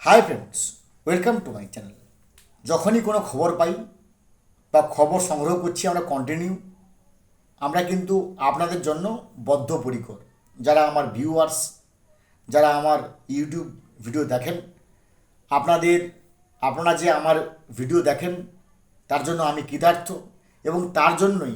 Hi friends welcome to my channel যখনই কোনো খবর পাই বা খবর সংগ্রহ করছি, আমরা কন্টিনিউ আমরা কিন্তু আপনাদের জন্য বদ্ধপরিকর। যারা আমার ভিউয়ার্স যারা আমার ইউটিউব ভিডিও দেখেন, আপনাদের, আপনারা যে আমার ভিডিও দেখেন, তার জন্য আমি কৃতার্থ এবং তার জন্যই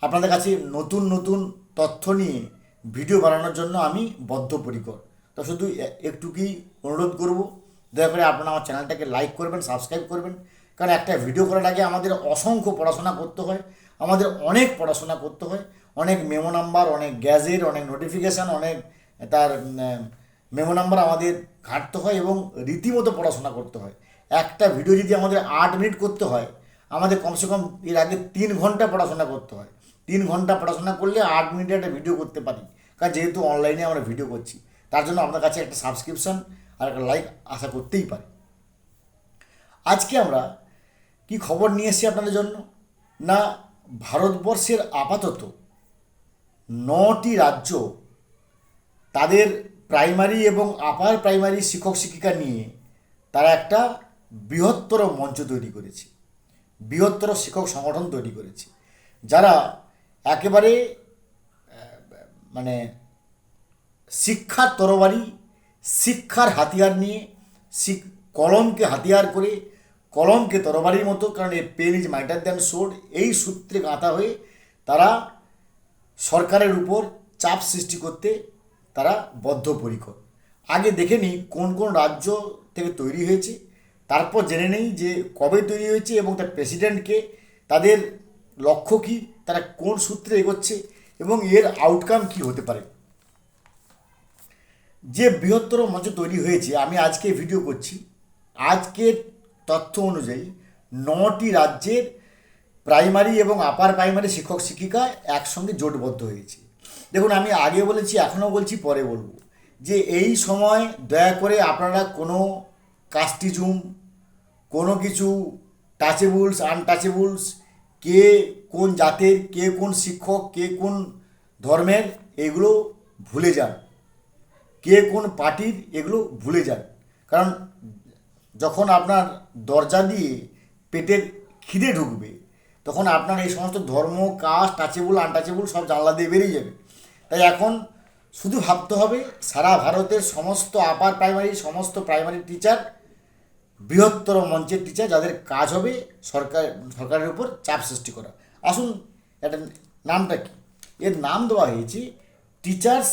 আপনাদের কাছে নতুন নতুন তথ্য নিয়ে ভিডিও বানানোর জন্য আমি বদ্ধপরিকর। তো শুধু এ- একটুকুই অনুরোধ করব দয়া করে আপনারা আমার চ্যানেলটাকে লাইক করবেন সাবস্ক্রাইব করবেন। কারণ একটা ভিডিও করার আগে আমাদের অসংখ্য পড়াশোনা করতে হয়, আমাদের অনেক পড়াশোনা করতে হয়। অনেক মেমো নাম্বার অনেক গ্যাজেট অনেক নোটিফিকেশান অনেক তার মেমো নাম্বার আমাদের ঘাঁটতে হয় এবং রীতিমতো পড়াশোনা করতে হয়। একটা ভিডিও যদি আমাদের আট মিনিট করতে হয়, আমাদের কমসে কম এর আগে তিন ঘণ্টা পড়াশোনা করতে হয়। তিন ঘণ্টা পড়াশোনা করলে আট মিনিটে একটা ভিডিও করতে পারি। কারণ যেহেতু অনলাইনে আমরা ভিডিও করছি, তার জন্য আপনার কাছে একটা সাবস্ক্রিপশন আর একটা লাইক আশা করতেই পারি। আজকে আমরা কি খবর নিয়ে এসেছি আপনাদের জন্য? না, ভারতবর্ষের আপাতত নটি রাজ্য তাদের প্রাইমারি এবং আপার প্রাইমারি শিক্ষক শিক্ষিকা নিয়ে তারা একটা বৃহত্তর মঞ্চ তৈরি করেছে। বৃহত্তর শিক্ষক সংগঠন তৈরি করেছে। যারা একেবারে মানে শিক্ষার তরবারি শিক্ষার হাতিয়ার নিয়ে কলমকে হাতিয়ার করে, কলমকে তরবারির মতো, কারণ a pen is mightier than sword এই সূত্রে গাঁথা হয়ে তারা সরকারের উপর চাপ সৃষ্টি করতে তারা বদ্ধপরিকর। আগে দেখে নিই কোন কোন রাজ্য থেকে তৈরি হয়েছে, তারপর জেনে নেই যে কবে তৈরি হয়েছে এবং তার প্রেসিডেন্টকে তাদের লক্ষ্য কী, তারা কোন সূত্রে এগোচ্ছে এবং এর আউটকাম কী হতে পারে। যে বৃহত্তর মঞ্চ তৈরি হয়েছে, আমি আজকে ভিডিও করছি। আজকের তথ্য অনুযায়ী নটি রাজ্যের প্রাইমারি এবং আপার প্রাইমারি শিক্ষক শিক্ষিকা একসঙ্গে জোটবদ্ধ হয়েছে। দেখুন, আমি আগে বলেছি, এখনও বলছি, পরে বলব যে এই সময় দয়া করে আপনারা কোনো কাস্টিজুম, কোনো কিছু টাচেবলস আনটাচেবলস কে কোন জাতের, কে কোন শিক্ষক, কে কোন ধর্মের, এগুলো ভুলে যান। কে কোন পার্টির এগুলো ভুলে যান কারণ যখন আপনার দরজা দিয়ে পেটের খিদে ঢুকবে, তখন আপনার এই সমস্ত ধর্ম, কাস্ট, টাচেবল, আনটাচেবল সব জানলা দিয়ে বেরিয়ে যাবে। তাই এখন শুধু ভাবতে হবে, সারা ভারতের সমস্ত আপার প্রাইমারি সমস্ত প্রাইমারি টিচার বৃহত্তর মঞ্চের টিচার যাদের কাজ হবে সরকার, সরকারের উপর চাপ সৃষ্টি করা। আসুন, একটা নামটা কি? এর নাম দেওয়া হয়েছে teachers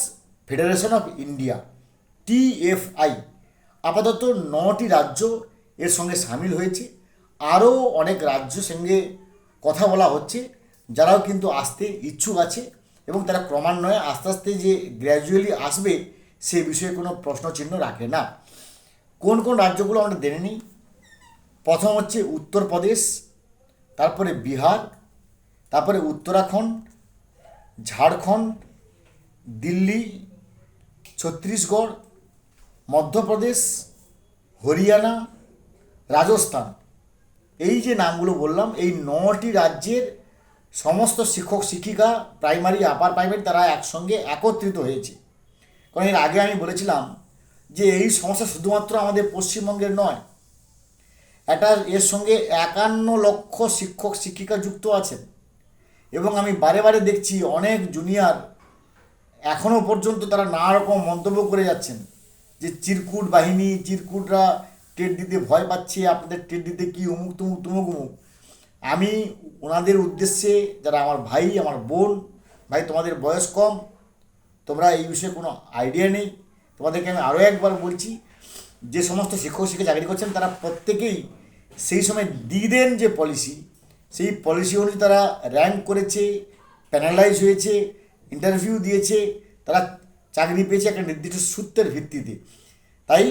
federation of India TFI আপাতত নটি রাজ্য এর সঙ্গে সামিল হয়েছে। আরও অনেক রাজ্য সঙ্গে কথা বলা হচ্ছে, যারাও কিন্তু আসতে ইচ্ছুক আছে এবং তারা ক্রমান্বয়ে আস্তে আস্তে যে গ্র্যাজুয়ালি আসবে সে বিষয়ে কোনো প্রশ্নচিহ্ন রাখে না। কোন কোন রাজ্যগুলো আমরা জেনে নিই? প্রথম হচ্ছে উত্তরপ্রদেশ, তারপরে বিহার, তারপরে উত্তরাখণ্ড, ঝাড়খণ্ড, দিল্লি ছত্তিশগড় মধ্যপ্রদেশ, হরিয়ানা, রাজস্থান। এই যে নামগুলো বললাম, এই নটি রাজ্যের সমস্ত শিক্ষক, শিক্ষিকা প্রাইমারি আপার প্রাইমারি তারা একসঙ্গে একত্রিত হয়েছে। কারণ এর আগে আমি বলেছিলাম যে এই সমস্যা শুধুমাত্র আমাদের পশ্চিমবঙ্গের নয়, এটা এর সঙ্গে একান্ন লক্ষ শিক্ষক, শিক্ষিকা যুক্ত আছেন। এবং আমি বারে বারে দেখছি অনেক জুনিয়র এখনও পর্যন্ত তারা নানা রকম মন্তব্য করে যাচ্ছেন যে চিরকুট বাহিনী, চিরকুটরা টেট দিতে ভয় পাচ্ছে, আপনাদের টেট দিতে কী অমুক, তুমুক তুমুক উমুক আমি ওনাদের উদ্দেশ্যে, যারা আমার ভাই, আমার বোন, ভাই তোমাদের বয়স কম, তোমরা এই বিষয়ে কোনো আইডিয়া নেই। তোমাদেরকে আমি আরও একবার বলছি, যে সমস্ত শিক্ষক শিক্ষক চাকরি করছেন, তারা প্রত্যেকেই সেই সময় দিদেন যে পলিসি সেই পলিসি অনুযায়ী তারা র্যাঙ্ক করেছে প্যানালাইজ হয়েছে ইন্টারভিউ দিয়েছে তারা চাকরি পেয়েছে একটা নির্দিষ্ট সূত্রের ভিত্তিতে। তাই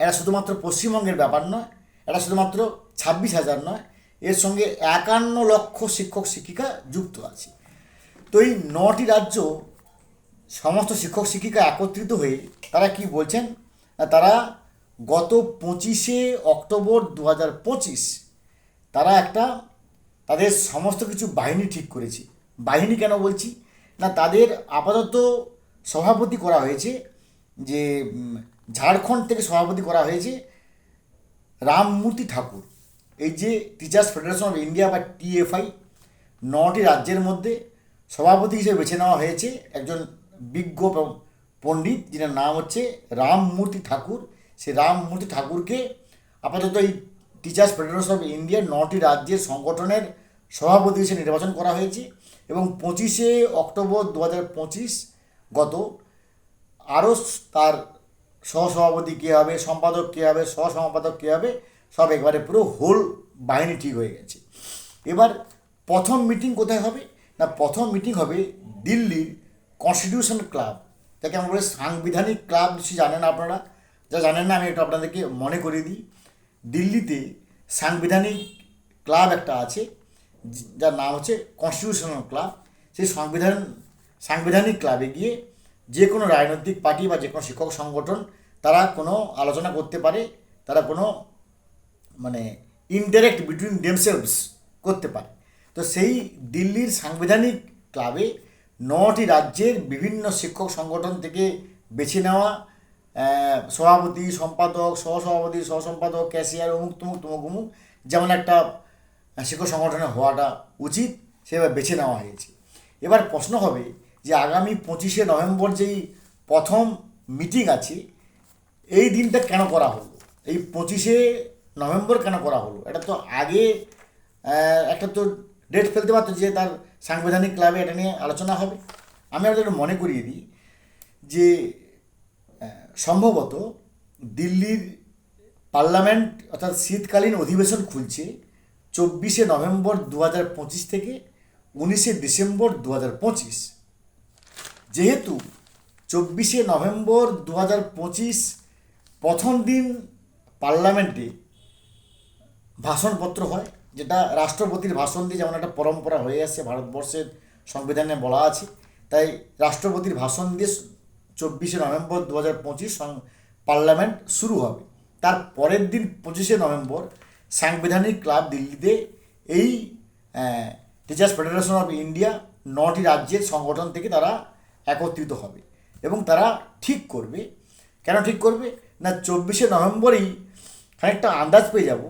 এটা শুধুমাত্র পশ্চিমবঙ্গের ব্যাপার নয়, এটা শুধুমাত্র ছাব্বিশ হাজার নয়, এর সঙ্গে একান্ন লক্ষ শিক্ষক শিক্ষিকা যুক্ত আছে। তো এই নটি রাজ্য সমস্ত শিক্ষক শিক্ষিকা একত্রিত হয়ে তারা কি বলছেন? তারা গত পঁচিশে অক্টোবর দু হাজার পঁচিশ তারা একটা তাদের সমস্ত কিছু বাহিনী ঠিক করেছে। বাহিনী কেন বলছি? না, তাদের আপাতত সভাপতি করা হয়েছে, যে ঝাড়খণ্ড থেকে সভাপতি করা হয়েছে রামমূর্তি ঠাকুর। এই যে টিচার্স ফেডারেশন অফ ইন্ডিয়া বা টিএফআই নটি রাজ্যের মধ্যে সভাপতি হিসেবে বেছে নেওয়া হয়েছে একজন বিজ্ঞ পণ্ডিত, যিনার নাম হচ্ছে রামমূর্তি ঠাকুর। সেই রামমূর্তি ঠাকুরকে আপাতত এই টিচার্স ফেডারেশন অফ ইন্ডিয়ার নটি রাজ্যের সংগঠনের সভাপতি হিসেবে নির্বাচন করা হয়েছে। এবং পঁচিশে অক্টোবর দু হাজার পঁচিশ গত, আরও তার সহসভাপতি কে হবে, সম্পাদক কে হবে, সহসম্পাদক কে হবে, সব একবারে পুরো হোল বাহিনী ঠিক হয়ে গেছে। এবার প্রথম মিটিং কোথায় হবে? না, প্রথম মিটিং হবে দিল্লির কনস্টিটিউশন ক্লাব যাকে আমরা বলি সাংবিধানিক ক্লাব নিশ্চয়ই জানেন আপনারা? যা জানেন না, আমি একটু আপনাদেরকে মনে করিয়ে দিই। দিল্লিতে সাংবিধানিক ক্লাব একটা আছে যার নাম হচ্ছে কনস্টিটিউশনাল ক্লাব সেই সংবিধান, সাংবিধানিক ক্লাবে গিয়ে যে কোনো রাজনৈতিক পার্টি বা যে কোনো শিক্ষক সংগঠন তারা কোনো আলোচনা করতে পারে, তারা কোনো মানে ইনডাইরেক্ট বিটুইন দেমসেলভস করতে পারে। তো সেই দিল্লির সাংবিধানিক ক্লাবে নটি রাজ্যের বিভিন্ন শিক্ষক সংগঠন থেকে বেছে নেওয়া সভাপতি, সম্পাদক, সহসভাপতি, সহসম্পাদক, ক্যাশিয়ার, অমুক, তমুক তমুক, অমুক, যেমন একটা শিক্ষক সংগঠনে হওয়াটা উচিত, সেভাবে বেছে নেওয়া হয়েছে। এবার প্রশ্ন হবে যে আগামী পঁচিশে নভেম্বর যেই প্রথম মিটিং আছে, এই দিনটা কেন করা হলো? এই পঁচিশে নভেম্বর কেন করা হলো? এটা তো আগে একটা তো ডেট ফেলতে পারতো যে তার সাংবিধানিক ক্লাবে এটা নিয়ে আলোচনা হবে। আমি আপনাদের মনে করিয়ে দিই যে সম্ভবত দিল্লির পার্লামেন্ট অর্থাৎ শীতকালীন অধিবেশন খুলছে চব্বিশে নভেম্বর দু হাজার পঁচিশ থেকে উনিশে ডিসেম্বর দু হাজার পঁচিশ। যেহেতু চব্বিশে নভেম্বর দু হাজার পঁচিশ প্রথম দিন পার্লামেন্টে ভাষণপত্র হয়, যেটা রাষ্ট্রপতির ভাষণ দিয়ে যেমন একটা পরম্পরা হয়ে আসছে, ভারতবর্ষের সংবিধানে বলা আছে, তাই রাষ্ট্রপতির ভাষণ দিয়ে চব্বিশে নভেম্বর দু হাজার পঁচিশ পার্লামেন্ট শুরু হবে। তার পরের দিন পঁচিশে নভেম্বর সাংবিধানিক ক্লাব দিল্লিতে এই টিচার্স ফেডারেশন অফ ইন্ডিয়া নটি রাজ্যের সংগঠন থেকে তারা একত্রিত হবে এবং তারা ঠিক করবে। কেন ঠিক করবে? না, চব্বিশে নভেম্বরেই খানিকটা আন্দাজ পেয়ে যাব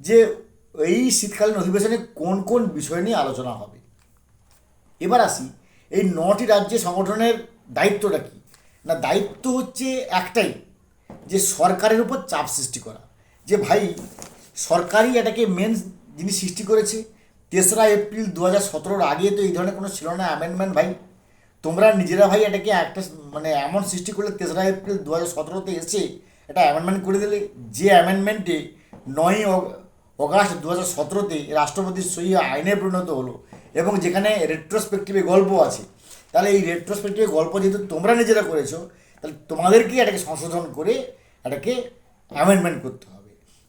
যে এই শীতকালীন অধিবেশনে কোন কোন বিষয় নিয়ে আলোচনা হবে। এবার আসি, এই নটি রাজ্যের সংগঠনের দায়িত্বটা কী? না, দায়িত্ব হচ্ছে একটাই, যে সরকারের উপর চাপ সৃষ্টি করা। যে ভাই সরকারই এটাকে মেন জিনিস সৃষ্টি করেছে, তেসরা এপ্রিল দু হাজার সতেরোর আগে তো এই ধরনের কোনো ছিল না অ্যামেন্ডমেন্ট ভাই। তোমরা নিজেরা ভাই এটাকে একটা মানে এমন সৃষ্টি করলে তেসরা এপ্রিল দু হাজার সতেরোতে এসে এটা অ্যামেন্ডমেন্ট করে দিলে। যে অ্যামেন্ডমেন্টে নয়ই অগাস্ট দু হাজার সতেরোতে রাষ্ট্রপতির সই আইনে পরিণত হলো এবং যেখানে রেট্রোস্পেক্টিভে গল্প আছে। তাহলে এই রেট্রোস্পেক্টিভে গল্প যেহেতু তোমরা নিজেরা করেছ, তাহলে তোমাদেরকেই এটাকে সংশোধন করে এটাকে অ্যামেন্ডমেন্ট করতে হবে।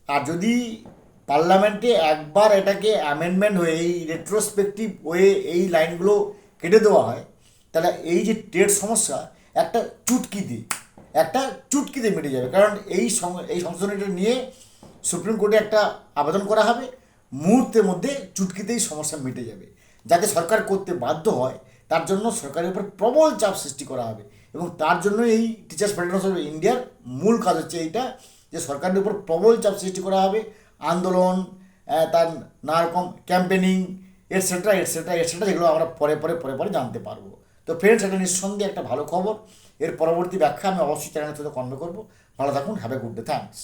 আর যদি পার্লামেন্টে একবার এটাকে অ্যামেন্ডমেন্ট হয়ে, এই রেট্রোস্পেক্টিভ ওয়ে এই লাইনগুলো কেটে দেওয়া হয়, তাহলে এই যে ট্রেড সমস্যা একটা চুটকিতে একটা চুটকিতে মিটে যাবে। কারণ এই এই সংশোধনীটা নিয়ে সুপ্রিম কোর্টে একটা আবেদন করা হবে, মুহূর্তের মধ্যে চুটকিতেই সমস্যা মিটে যাবে। যাতে সরকার করতে বাধ্য হয়, তার জন্য সরকারের উপর প্রবল চাপ সৃষ্টি করা হবে। এবং তার জন্য এই টিচার্স ফেডারেশন অফ ইন্ডিয়ার মূল কাজ হচ্ছে এইটা যে সরকারের উপর প্রবল চাপ সৃষ্টি করা হবে, আন্দোলন তার নানা রকম ক্যাম্পেনিং এটসেট্রা এটসেট্রা এটসেট্রা যেগুলো আমরা পরে পরে পরে পরে জানতে পারব। তো ফ্রেন্ডস এটা নিঃসন্দেহে একটা ভালো খবর। এর পরবর্তী ব্যাখ্যা আমি অবশ্যই চ্যানেলের সাথে কনভে করব। ভালো থাকুন have a good day thanks